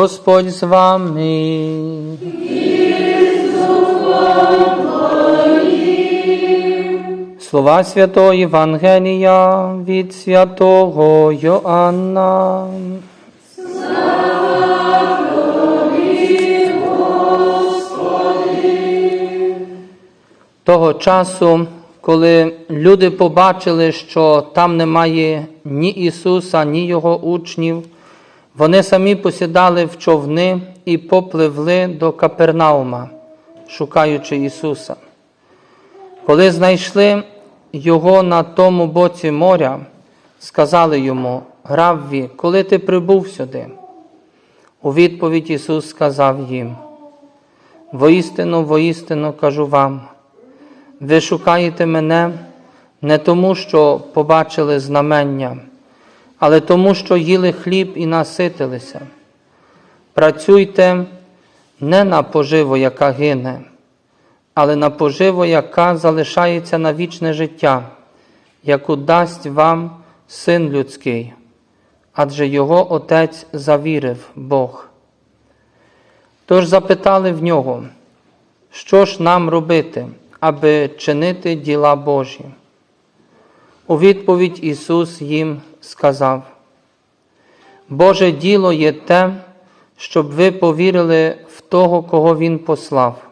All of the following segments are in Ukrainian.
Господь з вами. Слова Святого Євангелія від святого Йоанна. Того часу, коли люди побачили, що там немає ні Ісуса, ні Його учнів, вони самі посідали в човни і попливли до Капернаума, шукаючи Ісуса. Коли знайшли Його на тому боці моря, сказали йому, Гравві, коли ти прибув сюди? У відповідь Ісус сказав їм, Воістину, воістину кажу вам, ви шукаєте мене не тому, що побачили знамення, але тому, що їли хліб і наситилися. Працюйте не на поживу, яка гине, але на поживу, яка залишається на вічне життя, яку дасть вам Син людський, адже його Отець завірив Бог. Тож запитали в нього, що ж нам робити, аби чинити діла Божі? У відповідь Ісус їм сказав, Боже діло є те, щоб ви повірили в того, кого Він послав.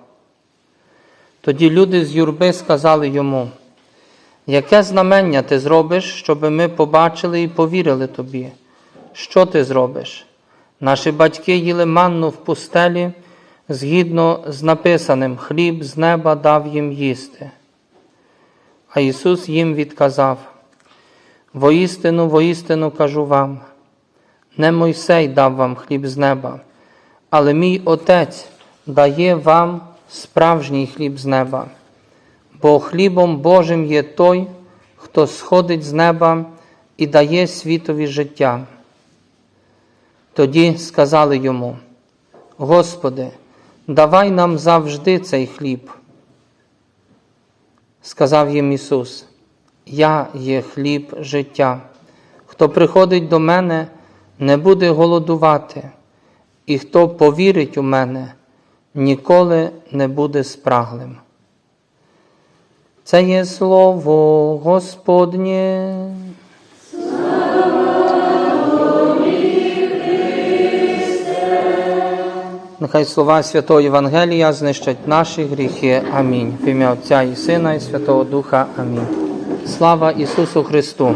Тоді люди з юрби сказали йому, яке знамення ти зробиш, щоб ми побачили і повірили тобі? Що ти зробиш? Наші батьки їли манну в пустелі, згідно з написаним, хліб з неба дав їм їсти. А Ісус їм відказав: Воістину, воістину кажу вам, не Мойсей дав вам хліб з неба, але мій Отець дає вам справжній хліб з неба, бо хлібом Божим є той, хто сходить з неба і дає світові життя. Тоді сказали йому, Господи, давай нам завжди цей хліб. Сказав їм Ісус, Я є хліб життя. Хто приходить до мене, не буде голодувати, і хто повірить у мене, ніколи не буде спраглим. Це є слово Господнє. Нехай слова Святого Євангелія знищать наші гріхи. Амінь. В ім'я Отця і Сина, і Святого Духа. Амінь. Слава Ісусу Христу!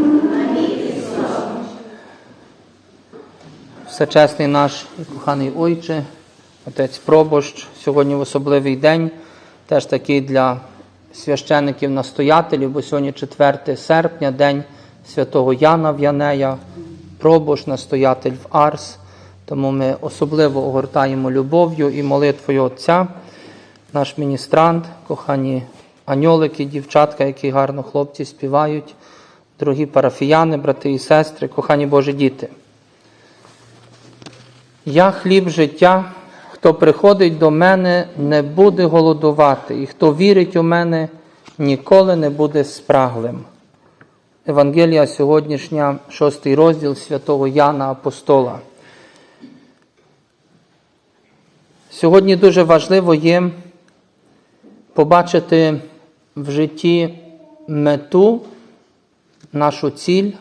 Всечесний наш і коханий Ойче, Отець Пробощ, сьогодні в особливий день, теж такий для священиків-настоятелів, бо сьогодні 4 серпня, день святого Яна В'янея, Пробощ, настоятель в Арс. Тому ми особливо огортаємо любов'ю і молитвою Отця, наш міністрант, кохані аньолики, дівчатка, які гарно хлопці співають, дорогі парафіяни, брати і сестри, кохані Божі діти. Я хліб життя, хто приходить до мене, не буде голодувати, і хто вірить у мене, ніколи не буде спраглим. Евангелія сьогоднішня, шостий розділ святого Яна Апостола. Сьогодні дуже важливо є побачити в житті мету, нашу ціль,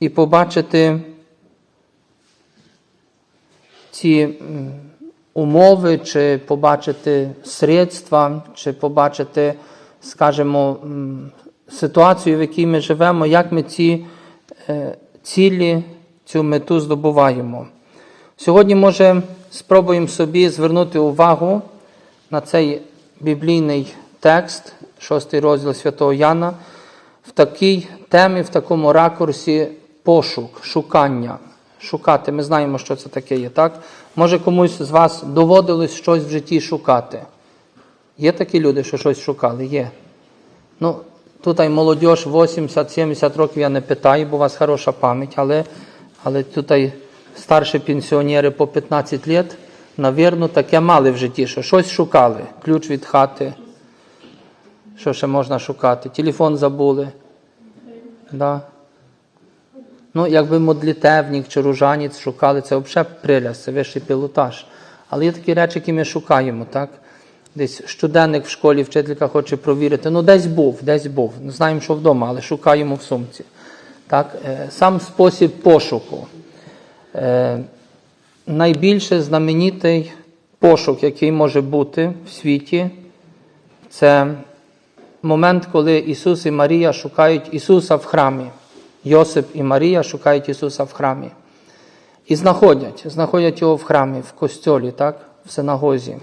і побачити ці умови, чи побачити средства, чи побачити, скажімо, ситуацію, в якій ми живемо, як ми ці е, цілі, цю мету здобуваємо. Сьогодні, може, спробуємо собі звернути увагу на цей біблійний текст, шостий розділ Святого Яна, в такій темі, в такому ракурсі пошук, шукання. Шукати. Ми знаємо, що це таке є, так? Може комусь з вас доводилось щось в житті шукати. Є такі люди, що щось шукали? Є. Ну, Тут й молодь 80-70 років я не питаю, бо у вас хороша пам'ять, але, але тут старші пенсіонери по 15 років, навірно, таке мали в житті, що щось шукали. Ключ від хати. Що ще можна шукати? Телефон забули. Да. Ну, якби модлітевник чи ружанець шукали, це взагалі приляс, це вищий пілотаж. Але є такі речі, які ми шукаємо, так? Десь щоденник в школі, вчителька хоче провірити. Ну, десь був, десь був. Не знаємо, що вдома, але шукаємо в сумці. Так? е, Сам спосіб пошуку. Е, Найбільше знаменитий пошук, який може бути в світі, це момент, коли Ісус і Марія шукають Ісуса в храмі. Йосип і Марія шукають Ісуса в храмі. І знаходять, знаходять його в храмі, в костьолі, так, в синагозі.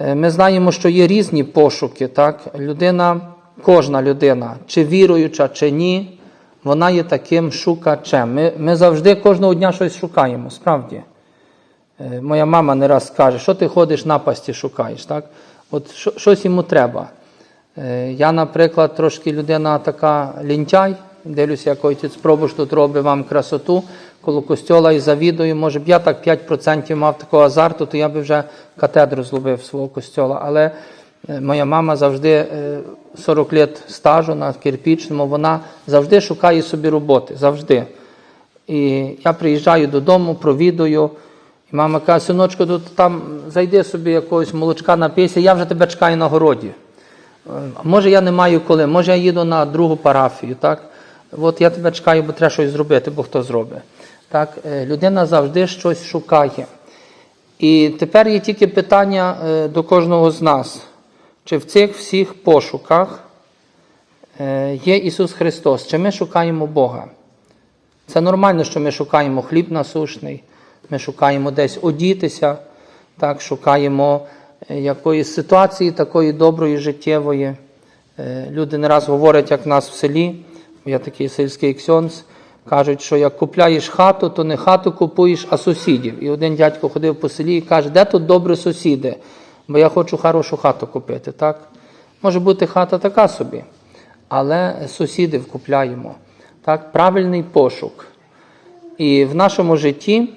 Е, Ми знаємо, що є різні пошуки. Так? Людина, кожна людина, чи віруюча, чи ні, вона є таким шукачем. Ми, ми завжди кожного дня щось шукаємо, справді. Е, Моя мама не раз каже, що ти ходиш напасті шукаєш. Так? От щось йому треба. Е, Я, наприклад, трошки людина така лінтяй, дивлюся, як отець Пробуш тут робить вам красоту коло костьола і завідую. Може б я так 5% мав такого азарту, то я би вже катедру зловив свого костьола. Але е, моя мама завжди е, 40 років стажу на кирпічному, вона завжди шукає собі роботи. Завжди. І я приїжджаю додому, провідую. І мама каже, синочку, тут там зайди собі якогось молочка напийся, я вже тебе чекаю на городі. Може, я не маю коли, може я їду на другу парафію, так? От я тебе чекаю, бо треба щось зробити, бо хто зробить. Так? е, Людина завжди щось шукає. І тепер є тільки питання е, до кожного з нас. Чи в цих всіх пошуках е, є Ісус Христос? Чи ми шукаємо Бога? Це нормально, що ми шукаємо хліб насушний, ми шукаємо десь одітися, так, шукаємо якоїсь ситуації такої доброї, життєвої. Е, Люди не раз говорять, як в нас в селі, я такий сільський ксьонс, кажуть, що як купляєш хату, то не хату купуєш, а сусідів. І один дядько ходив по селі і каже, де тут добрі сусіди? Бо я хочу хорошу хату купити. Так? Може бути хата така собі, але сусідів купляємо. Так? Правильний пошук. І в нашому житті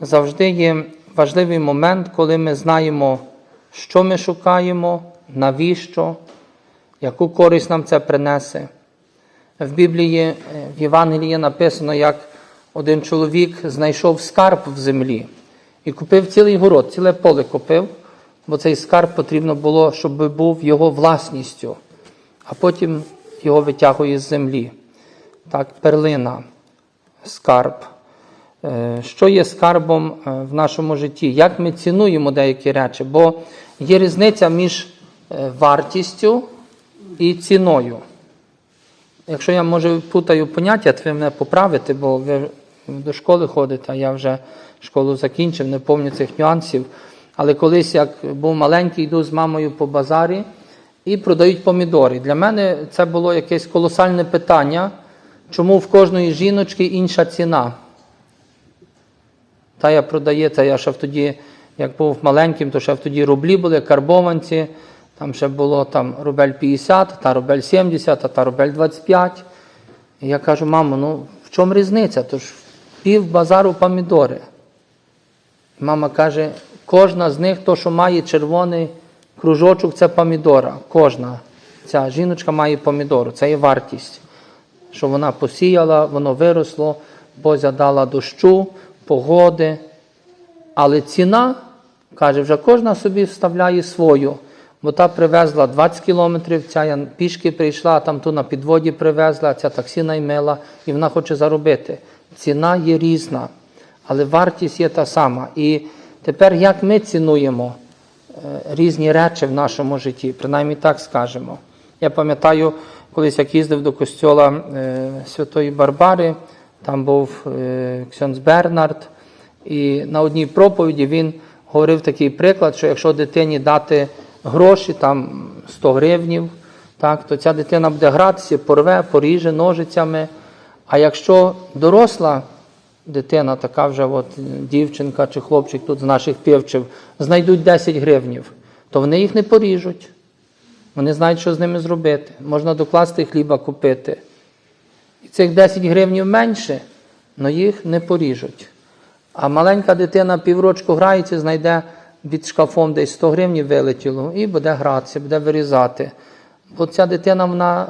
завжди є важливий момент, коли ми знаємо, що ми шукаємо, навіщо, яку користь нам це принесе. В Біблії, е, в Євангелії написано, як один чоловік знайшов скарб в землі і купив цілий город, ціле поле купив, бо цей скарб потрібно було, щоб був його власністю, а потім його витягує з землі. Так, перлина, скарб. Е, Що є скарбом е, в нашому житті? Як ми цінуємо деякі речі? Бо є різниця між е, вартістю і ціною. Якщо я може путаю поняття, то ви мене поправите, бо ви до школи ходите, а я вже школу закінчив, не пам'ятаю цих нюансів. Але колись, як був маленький, йду з мамою по базарі і продають помідори. Для мене це було якесь колосальне питання, чому в кожної жіночки інша ціна. Та я продає, та я ще тоді, як був маленьким, то ще тоді рублі були, карбованці, там ще було там рубель 50, та рубель 70, а та рубель 25. І я кажу, мамо, ну в чому різниця? Тож пів базару помідори. Мама каже, кожна з них, то, що має червоний кружочок, це помідора. Кожна ця жіночка має помідору, це є вартість. Що вона посіяла, воно виросло, Бозя дала дощу, погоди. Але ціна, каже, вже кожна собі вставляє свою. Бо та привезла 20 кілометрів, ця я пішки прийшла, там ту на підводі привезла, ця таксі наймила, і вона хоче заробити. Ціна є різна, але вартість є та сама. І тепер як ми цінуємо е, різні речі в нашому житті, принаймні так скажемо. Я пам'ятаю, колись як їздив до костьола е, Святої Барбари, там був е, Ксьонс Бернард, і на одній проповіді він говорив такий приклад, що якщо дитині дати гроші, там 100 гривнів, так, то ця дитина буде гратися, порве, поріже ножицями. А якщо доросла дитина, така вже от, дівчинка чи хлопчик тут з наших півчів, знайдуть 10 гривнів, то вони їх не поріжуть. Вони знають, що з ними зробити. Можна докласти хліба купити. І цих 10 гривнів менше, але їх не поріжуть. А маленька дитина піврочку грається, знайде під шкафом десь 100 гривень вилетіло і буде гратися, буде вирізати. Бо ця дитина вона е,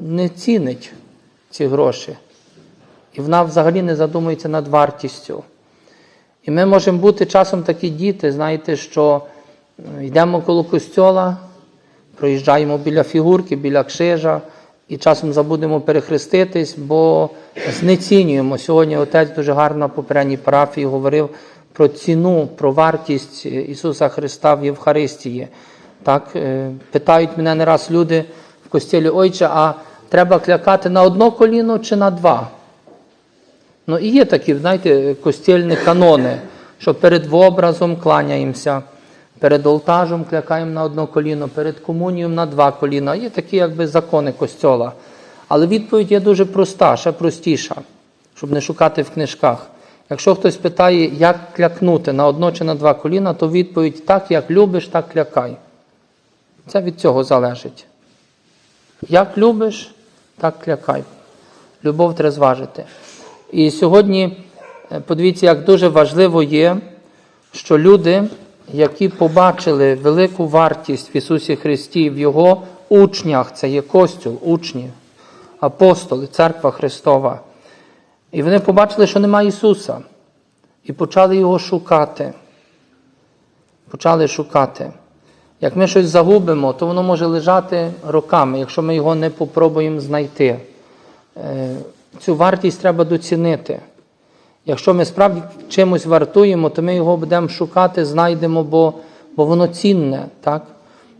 не цінить ці гроші. І вона взагалі не задумується над вартістю. І ми можемо бути часом такі діти, знаєте, що е, йдемо коло костьола, проїжджаємо біля фігурки, біля кшижа, і часом забудемо перехреститись, бо знецінюємо. Сьогодні отець дуже гарно попередній парафії говорив про ціну, про вартість Ісуса Христа в Євхаристії. Так, е, питають мене не раз люди в костілі, ойче, а треба клякати на одно коліно чи на два? Ну і є такі, знаєте, костільні канони, що перед образом кланяємося, перед олтажем клякаємо на одно коліно, перед комунією на два коліна. Є такі якби закони костьола. Але відповідь є дуже проста, ще простіша, щоб не шукати в книжках. Якщо хтось питає, як клякнути на одно чи на два коліна, то відповідь так, як любиш, так клякай. Це від цього залежить. Як любиш, так клякай. Любов треба зважити. І сьогодні е, подивіться, як дуже важливо є, що люди, які побачили велику вартість в Ісусі Христі, в Його учнях, це є Костюл, учні, апостоли, церква Христова. І вони побачили, що немає Ісуса. І почали його шукати. Почали шукати. Як ми щось загубимо, то воно може лежати роками, якщо ми його не попробуємо знайти. Е, Цю вартість треба доцінити. Якщо ми справді чимось вартуємо, то ми його будемо шукати, знайдемо, бо, бо воно цінне. Так?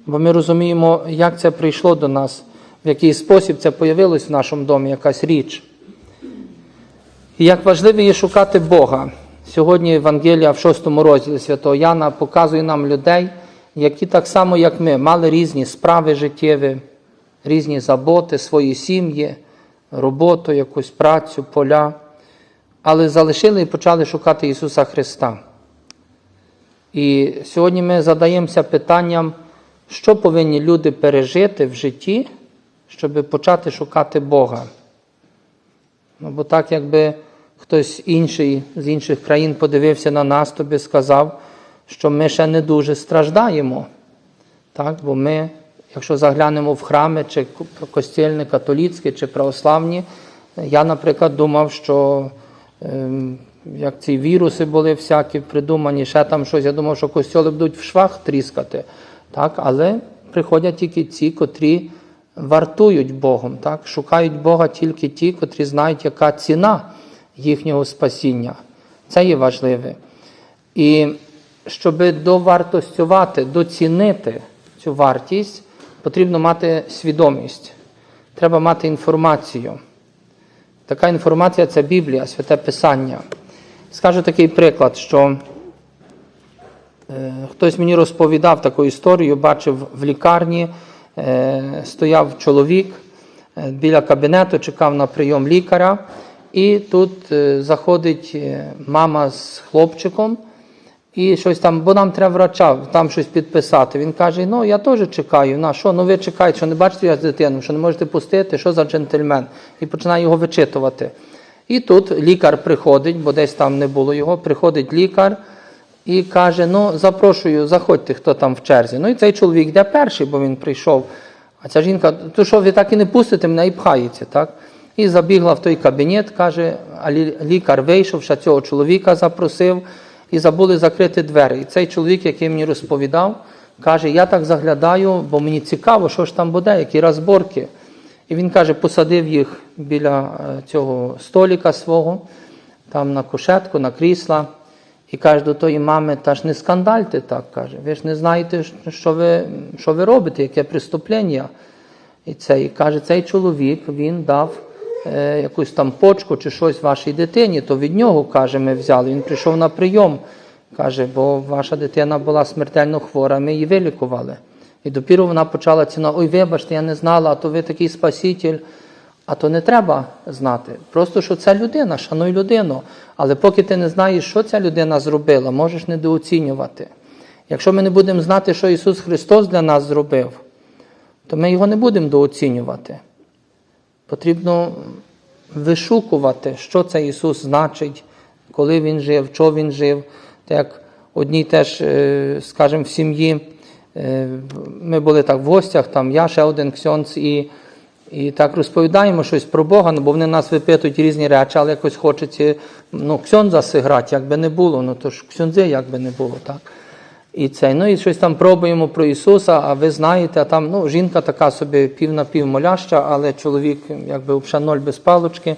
Бо ми розуміємо, як це прийшло до нас, в який спосіб це появилось в нашому домі, якась річ. І як важливо є шукати Бога. Сьогодні Євангелія в 6 розділі Святого Яна показує нам людей, які так само, як ми, мали різні справи життєві, різні заботи, свої сім'ї, роботу, якусь працю, поля, але залишили і почали шукати Ісуса Христа. І сьогодні ми задаємося питанням, що повинні люди пережити в житті, щоб почати шукати Бога. Ну, бо так, якби хтось інший з інших країн подивився на нас, то би сказав, що ми ще не дуже страждаємо. Так? Бо ми, якщо заглянемо в храми, чи костільні, католицькі, чи православні, я, наприклад, думав, що як ці віруси були всякі придумані, ще там щось, я думав, що костьоли будуть в швах тріскати. Так? Але приходять тільки ті, котрі вартують Богом, так? шукають Бога тільки ті, котрі знають, яка ціна їхнього спасіння. Це є важливе. І щоб довартостювати, доцінити цю вартість, потрібно мати свідомість. Треба мати інформацію. Така інформація це Біблія, святе Писання. Скажу такий приклад, що е, хтось мені розповідав таку історію, бачив в лікарні, е, стояв чоловік е, біля кабінету, чекав на прийом лікаря, і тут заходить мама з хлопчиком. І щось там, бо нам треба врача, там щось підписати. Він каже: ну я теж чекаю. На що? Ну ви чекаєте, що не бачите я з дитину, що не можете пустити, що за джентльмен? І починає його вичитувати. І тут лікар приходить, бо десь там не було його, приходить лікар і каже: Ну, запрошую, заходьте, хто там в черзі. Ну і цей чоловік йде перший, бо він прийшов. А ця жінка, то що ви так і не пустите, мене і пхається, так? І забігла в той кабінет, каже, а лікар вийшов, ще цього чоловіка запросив і забули закрити двері. І цей чоловік, який мені розповідав, каже: Я так заглядаю, бо мені цікаво, що ж там буде, які розборки. І він каже, посадив їх біля е, цього століка свого, там на кушетку, на крісла. І каже до тої мами, та ж не скандальте так, каже. Ви ж не знаєте, що ви, що ви робите, яке преступлення. І цей каже, цей чоловік він дав якусь там почку чи щось вашій дитині, то від нього, каже, ми взяли. Він прийшов на прийом, каже, бо ваша дитина була смертельно хвора, ми її вилікували. І допіру вона почала ціна, ой, вибачте, я не знала, а то ви такий спаситель. А то не треба знати. Просто що це людина, шануй людину. Але поки ти не знаєш, що ця людина зробила, можеш недооцінювати. Якщо ми не будемо знати, що Ісус Христос для нас зробив, то ми його не будемо дооцінювати. Потрібно вишукувати, що цей Ісус значить, коли Він жив, що Він жив. Так як одній теж, е, скажімо, в сім'ї е, ми були так в гостях, там я ще один ксьонц, і, і так розповідаємо щось про Бога, ну, бо вони нас випитують різні речі, але якось хочеться ну, ксьонза сиграти, як би не було, ну то ж ксьонзи як би не було. так. І це, ну і щось там пробуємо про Ісуса, а ви знаєте, а там ну, жінка така собі пів на пів моляща, але чоловік якби взагалі ноль без палочки.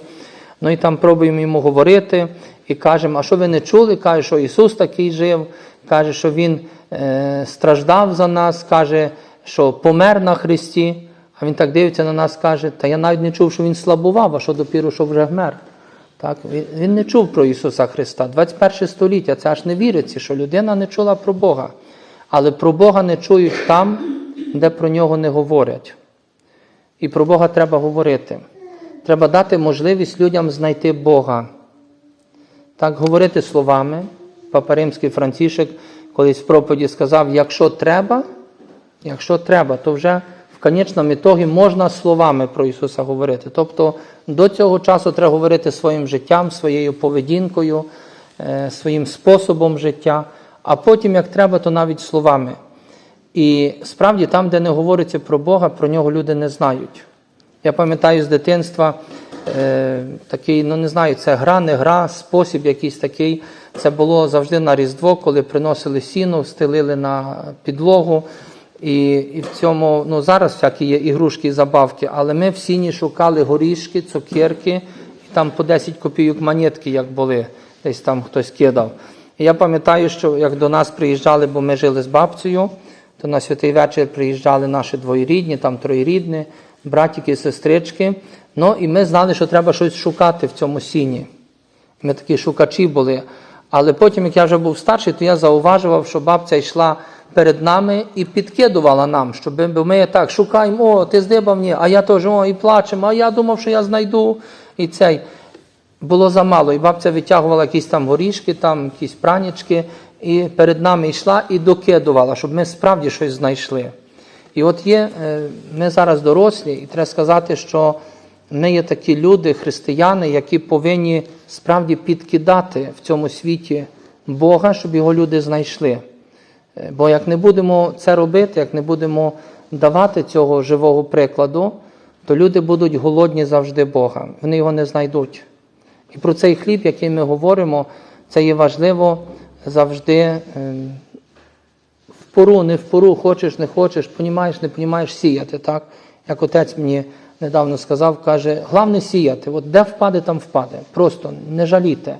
Ну і там пробуємо йому говорити і кажемо, а що ви не чули? Каже, що Ісус такий жив, каже, що Він е, страждав за нас, каже, що помер на Христі. А Він так дивиться на нас, каже, та я навіть не чув, що Він слабував, а що допіру, що вже вмер. Так, він, не чув про Ісуса Христа. 21 століття, це аж не віриться, що людина не чула про Бога. Але про Бога не чують там, де про нього не говорять. І про Бога треба говорити. Треба дати можливість людям знайти Бога. Так, говорити словами. Папа Римський Францішек колись в проповіді сказав: якщо треба, якщо треба, то вже конечному ітогі можна словами про Ісуса говорити. Тобто до цього часу треба говорити своїм життям, своєю поведінкою, е, своїм способом життя, а потім, як треба, то навіть словами. І справді там, де не говориться про Бога, про нього люди не знають. Я пам'ятаю з дитинства е, такий, ну не знаю, це гра, не гра, спосіб якийсь такий. Це було завжди на Різдво, коли приносили сіно, стелили на підлогу. І, і в цьому, ну зараз всякі є ігрушки і забавки, але ми в сіні шукали горішки, цукерки, і там по 10 копійок монетки, як були, десь там хтось кидав. І я пам'ятаю, що як до нас приїжджали, бо ми жили з бабцею, то на святий вечір приїжджали наші двоєрідні, там троєрідні, братики сестрички. Ну і ми знали, що треба щось шукати в цьому сіні. Ми такі шукачі були. Але потім, як я вже був старший, то я зауважував, що бабця йшла перед нами і підкидувала нам, щоб ми так шукаємо, о, ти здибав мені, а я теж о, і плачемо, а я думав, що я знайду. І цей було замало. І бабця витягувала якісь там горішки, там якісь пранічки, і перед нами йшла і докидувала, щоб ми справді щось знайшли. І от є, е, ми зараз дорослі, і треба сказати, що ми є такі люди, християни, які повинні справді підкидати в цьому світі Бога, щоб його люди знайшли. Бо як не будемо це робити, як не будемо давати цього живого прикладу, то люди будуть голодні завжди Бога. Вони його не знайдуть. І про цей хліб, який ми говоримо, це є важливо завжди е, в пору, не в пору, хочеш, не хочеш, понімаєш, не понімаєш, сіяти. так? Як отець мені недавно сказав, каже, головне сіяти. От де впаде, там впаде. Просто не жалійте.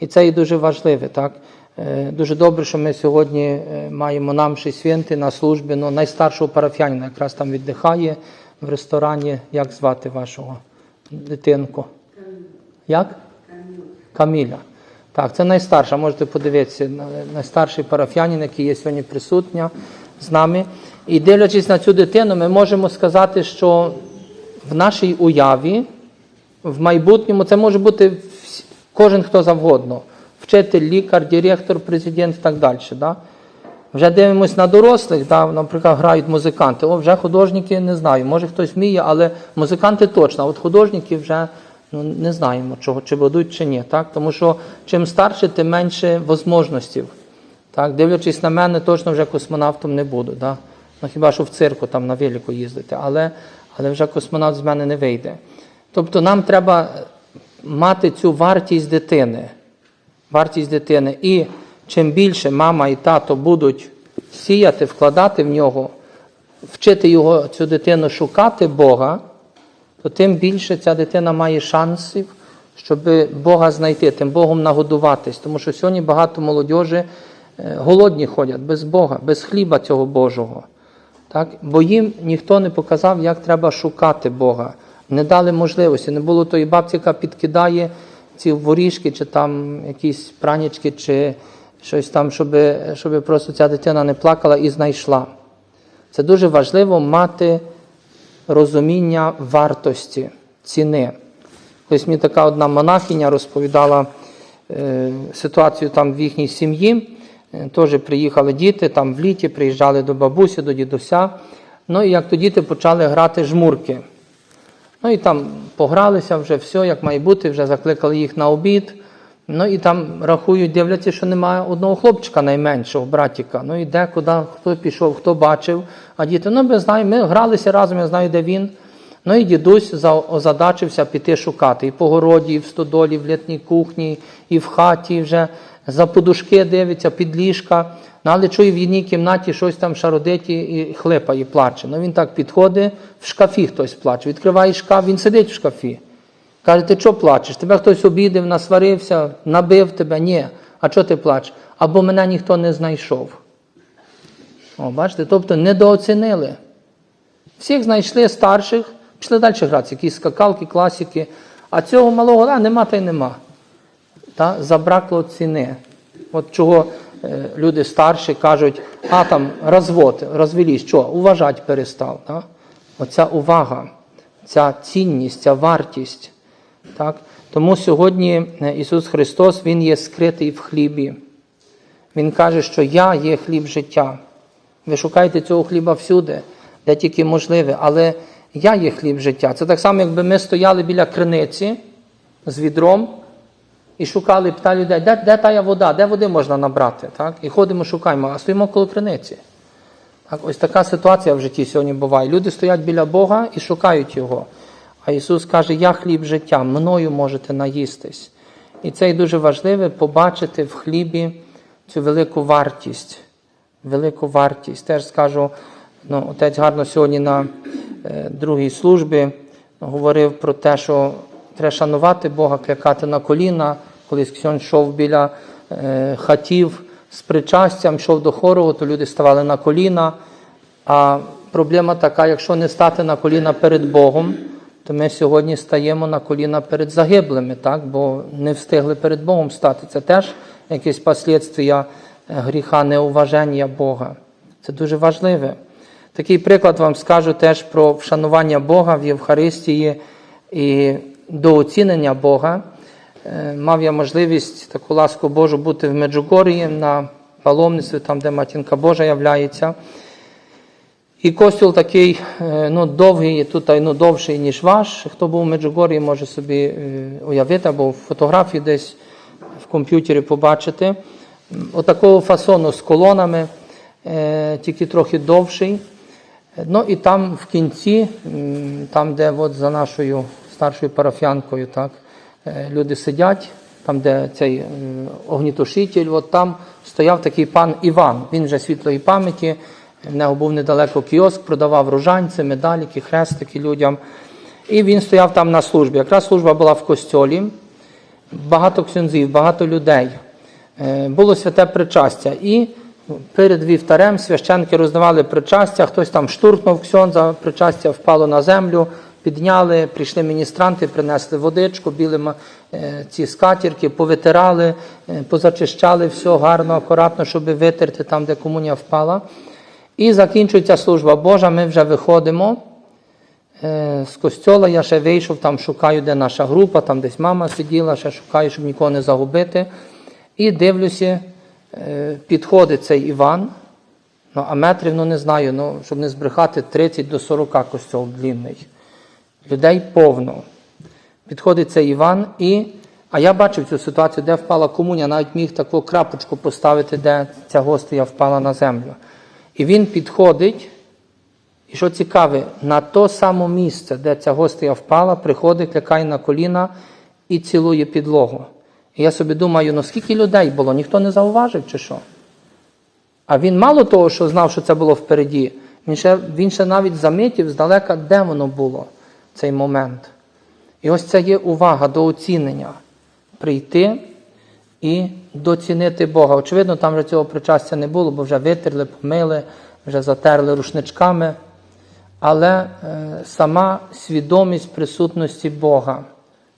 І це є дуже важливе. так? Е, Дуже добре, що ми сьогодні е, маємо намші свінти на службі. Ну, найстаршого парафіянина якраз там віддихає в ресторані. Як звати вашого дитинку? Як? Каміля. Так, це найстарша, можете подивитися, найстарший парафіянин, який є сьогодні присутня з нами. І дивлячись на цю дитину, ми можемо сказати, що в нашій уяві, в майбутньому, це може бути кожен хто завгодно. Вчитель, лікар, директор, президент і так далі. Да? Вже дивимось на дорослих, да, наприклад, грають музиканти. О, вже художники не знаю, може хтось вміє, але музиканти точно. А от художники вже ну, не знаємо, чого, чи будуть, чи ні. Так? Тому що чим старше, тим менше можливостей. Так? Дивлячись на мене, точно вже космонавтом не буду. Да? Ну, хіба що в цирку там на велику їздити, але, але вже космонавт з мене не вийде. Тобто нам треба мати цю вартість дитини. Вартість дитини. І чим більше мама і тато будуть сіяти, вкладати в нього, вчити його, цю дитину шукати Бога, то тим більше ця дитина має шансів, щоб Бога знайти, тим Богом нагодуватись. Тому що сьогодні багато молодіжі е, голодні ходять без Бога, без хліба цього Божого. Так? Бо їм ніхто не показав, як треба шукати Бога. Не дали можливості. Не було тої бабці, яка підкидає ці воріжки, чи там якісь пранічки, чи щось там, щоб, щоб просто ця дитина не плакала і знайшла. Це дуже важливо мати розуміння вартості, ціни. Ось мені така одна монахиня розповідала е, ситуацію там в їхній сім'ї. Е, Теж приїхали діти, там в літі приїжджали до бабусі, до дідуся. Ну і як то діти почали грати жмурки. Ну і там погралися вже все, як має бути, вже закликали їх на обід. Ну і там рахують, дивляться, що немає одного хлопчика найменшого, братіка. Ну і де, куди, хто пішов, хто бачив. А діти, ну ми знаємо, ми гралися разом, я знаю, де він. Ну і дідусь за- озадачився піти шукати. І по городі, і в стодолі, і в літній кухні, і в хаті вже за подушки дивиться, під ліжка. Ну, але чує в одній кімнаті щось там шародить і- хлипає, і плаче. Ну він так підходить, в шкафі хтось плаче. Відкриває шкаф, він сидить в шкафі. Каже, ти що плачеш? Тебе хтось обідав, насварився, набив тебе? Ні. А чого ти плачеш? Або мене ніхто не знайшов. О, бачите, тобто недооцінили. Всіх знайшли старших, пішли далі грати, якісь скакалки, класики. А цього малого а, нема та й нема. Та? Забракло ціни. От чого е, люди старші кажуть, а там розвод, розвелі, що, уважать перестав. Та? Оця увага, ця цінність, ця вартість. Так? Тому сьогодні е, Ісус Христос Він є скритий в хлібі. Він каже, що я є хліб життя. Ви шукаєте цього хліба всюди, де тільки можливе, але я є хліб життя. Це так само, якби ми стояли біля криниці з відром і шукали, питали людей, де, де тая вода, де води можна набрати. Так? І ходимо, шукаємо, а стоїмо коло криниці. Так, ось така ситуація в житті сьогодні буває. Люди стоять біля Бога і шукають Його. А Ісус каже, я хліб життя, мною можете наїстись. І це і дуже важливо побачити в хлібі цю велику вартість. Велику вартість. Теж скажу, ну, отець гарно сьогодні на другій службі говорив про те, що треба шанувати Бога, клякати на коліна. Колись Ксьон йшов біля е, хатів з причастям, йшов до хору, то люди ставали на коліна. А проблема така, якщо не стати на коліна перед Богом, то ми сьогодні стаємо на коліна перед загиблими, так? бо не встигли перед Богом стати. Це теж якесь послідствия е, гріха, неуваження Бога. Це дуже важливе. Такий приклад вам скажу теж про вшанування Бога в Євхаристії і дооцінення Бога. Е, Мав я можливість таку ласку Божу бути в Меджугорії на паломництві, там, де Матінка Божа являється. І костюл такий е, ну, довгий, тут ну, довший, ніж ваш. Хто був в Меджугорії, може собі е, уявити, або в фотографії десь в комп'ютері побачити. Отакого фасону з колонами, тільки трохи довший. Ну і там в кінці, там, де от за нашою старшою парафіянкою, так, е, люди сидять, там, де цей огнітушитель, от там стояв такий пан Іван. Він вже світлої пам'яті. В нього був недалеко кіоск, продавав ружанці, медаліки, хрестики людям. І він стояв там на службі. Якраз служба була в костьолі, багато ксюнзів, багато людей. Е, Було святе причастя. І перед вівтарем священки роздавали причастя, хтось там штурхнув ксьонза, причастя впало на землю, підняли, прийшли міністранти, принесли водичку, біли е, ці скатірки, повитирали, е, позачищали все гарно, акуратно, щоб витерти там, де комунія впала. І закінчується служба Божа, ми вже виходимо. Е, З костьола я ще вийшов, там шукаю, де наша група, там десь мама сиділа, ще шукаю, щоб нікого не загубити. І дивлюся, підходить цей Іван, ну, а метрів, ну не знаю, ну, щоб не збрехати, 30 до 40 костьол длинний. Людей повно. Підходить цей Іван і. А я бачив цю ситуацію, де впала комуня, навіть міг таку крапочку поставити, де ця гостя впала на землю. І він підходить, і що цікаве, на то саме місце, де ця гостя впала, приходить, лякає на коліна і цілує підлогу. І я собі думаю, ну скільки людей було, ніхто не зауважив чи що? А він мало того, що знав, що це було впереді, він ще, він ще навіть замітив здалека, де воно було цей момент. І ось це є увага до оцінення. Прийти і доцінити Бога. Очевидно, там вже цього причастя не було, бо вже витерли, помили, вже затерли рушничками. Але е, сама свідомість присутності Бога,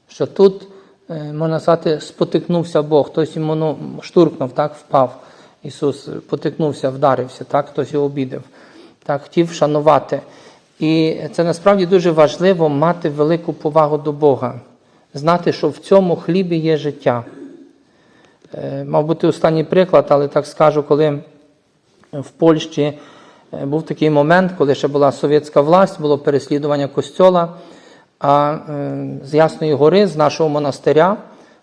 що тут, можна сказати, спотикнувся Бог, хтось йому ну, штуркнув, так, впав. Ісус потикнувся, вдарився, так, хтось його обідав, так, хотів шанувати. І це насправді дуже важливо мати велику повагу до Бога, знати, що в цьому хлібі є життя. Е, Мав бути останній приклад, але так скажу, коли в Польщі Е, Був такий момент, коли ще була совєтська власть, було переслідування костьола. А е, з Ясної гори, з нашого монастиря,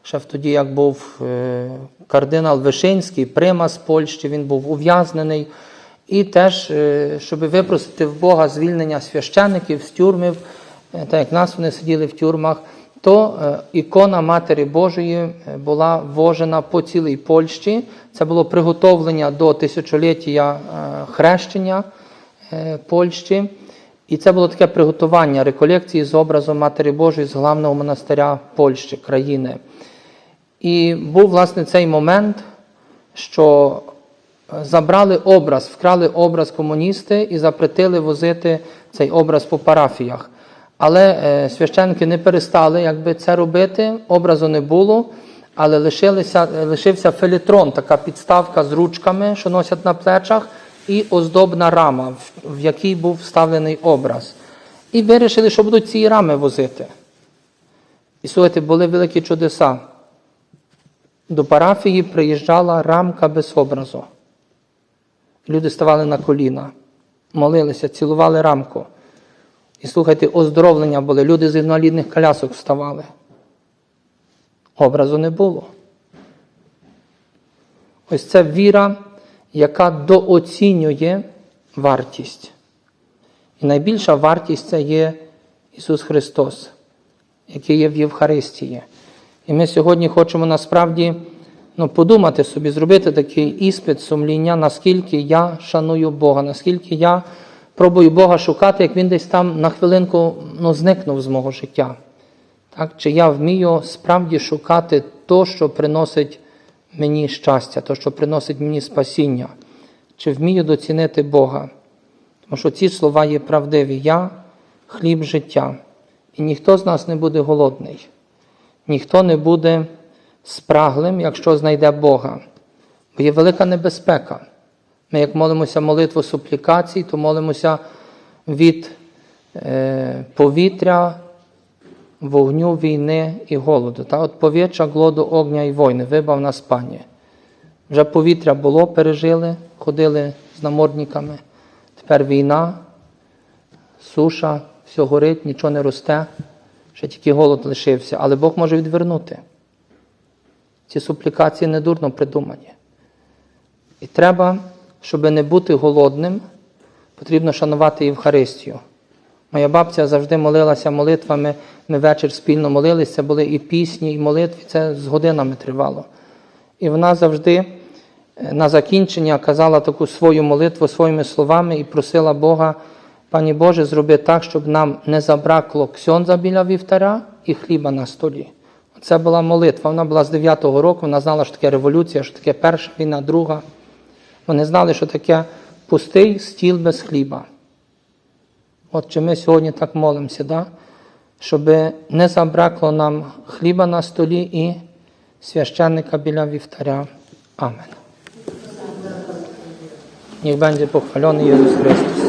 ще тоді, як був е, кардинал Вишинський, прима з Польщі, він був ув'язнений. І теж, е, щоб випросити в Бога звільнення священиків з тюрмів, так як нас вони сиділи в тюрмах, то ікона Матері Божої була ввожена по цілій Польщі. Це було приготовлення до тисячоліття хрещення Польщі. І це було таке приготування реколекції з образом Матері Божої з главного монастиря Польщі, країни. І був, власне, цей момент, що е, забрали образ, вкрали образ комуністи і запретили возити цей образ по парафіях. Але е, священники не перестали якби, це робити, образу не було, але лишилися, е, лишився фелітрон, така підставка з ручками, що носять на плечах, і оздобна рама, в, якій був вставлений образ. І вирішили, що будуть ці рами возити. І слухайте, були великі чудеса. До парафії приїжджала рамка без образу. Люди ставали на коліна, молилися, цілували рамку. І слухайте, оздоровлення були. Люди з інвалідних колясок вставали. Образу не було. Ось це віра, яка дооцінює вартість. І найбільша вартість це є Ісус Христос, який є в Євхаристії. І ми сьогодні хочемо насправді ну, подумати собі, зробити такий іспит сумління, наскільки я шаную Бога, наскільки я пробую Бога шукати, як Він десь там на хвилинку ну, зникнув з мого життя. Так? Чи я вмію справді шукати то, що приносить мені щастя, то, що приносить мені спасіння, чи вмію доцінити Бога. Тому що ці слова є правдиві. Я хліб життя. І ніхто з нас не буде голодний, ніхто не буде спраглим, якщо знайде Бога. Бо є велика небезпека. Ми, як молимося молитву суплікацій, то молимося від е, повітря, вогню, війни і голоду. Та от повітря, глоду, огня і війни, вибав нас, Пані. Вже повітря було, пережили, ходили з намордниками. Тепер війна, суша, все горить, нічого не росте, ще тільки голод лишився, але Бог може відвернути. Ці суплікації недурно придумані. І треба, щоб не бути голодним, потрібно шанувати Євхаристію. Моя бабця завжди молилася молитвами, ми вечір спільно молилися, були і пісні, і молитви, це з годинами тривало. І вона завжди е, на закінчення казала таку свою молитву своїми словами і просила Бога, Пані Боже, зроби так, щоб нам не забракло ксьонза біля вівтаря і хліба на столі. Це була молитва. Вона була з 9-го року, вона знала, що таке революція, що таке перша війна, друга. Вони знали, що таке пустий стіл без хліба. От чи ми сьогодні так молимося, да? щоб не забракло нам хліба на столі і священника біля вівтаря. Амен. Niech będzie pochwalony Jezus Chrystus.